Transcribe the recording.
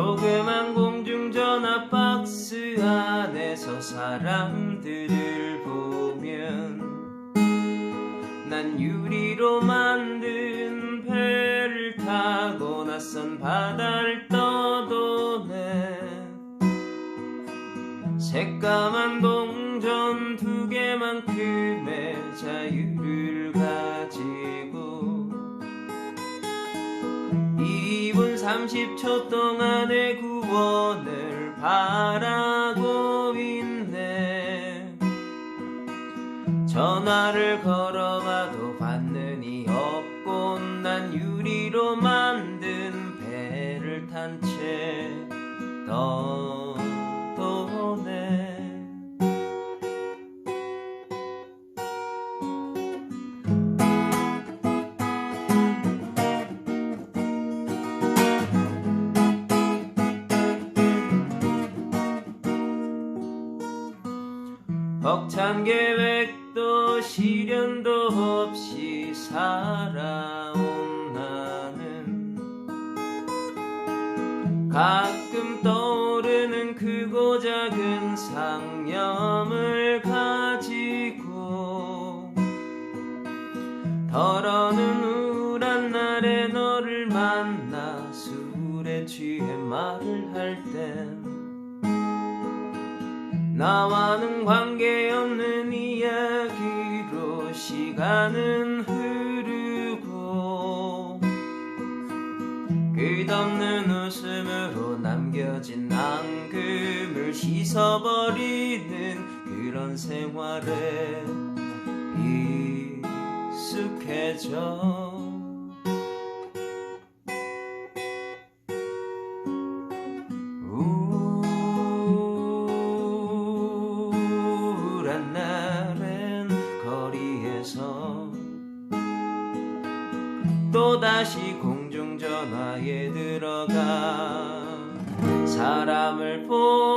조그만 공중전화 박스 안에서 사람들을 보면 난 유리로 만든 배를 타고 낯선 바다를 떠도네. 새까만 동전 두 개만큼의 자유. 30초 동안의 구원을 바라고 있네. 전화를 걸어봐도 받는 이 없고 난 유리로 만든 배를 탄 채 떠 벅찬 계획도 시련도 없이 살아온 나는 가끔 떠오르는 크고 작은 상념을 가지고 덜어는 우울한 날에 너를 만나 술에 취해 말을 할땐 나와는 관계없는 이야기로 시간은 흐르고 끝없는 웃음으로 남겨진 앙금을 씻어버리는 그런 생활에 익숙해져 또다시 공중전화에 들어가 사람을 보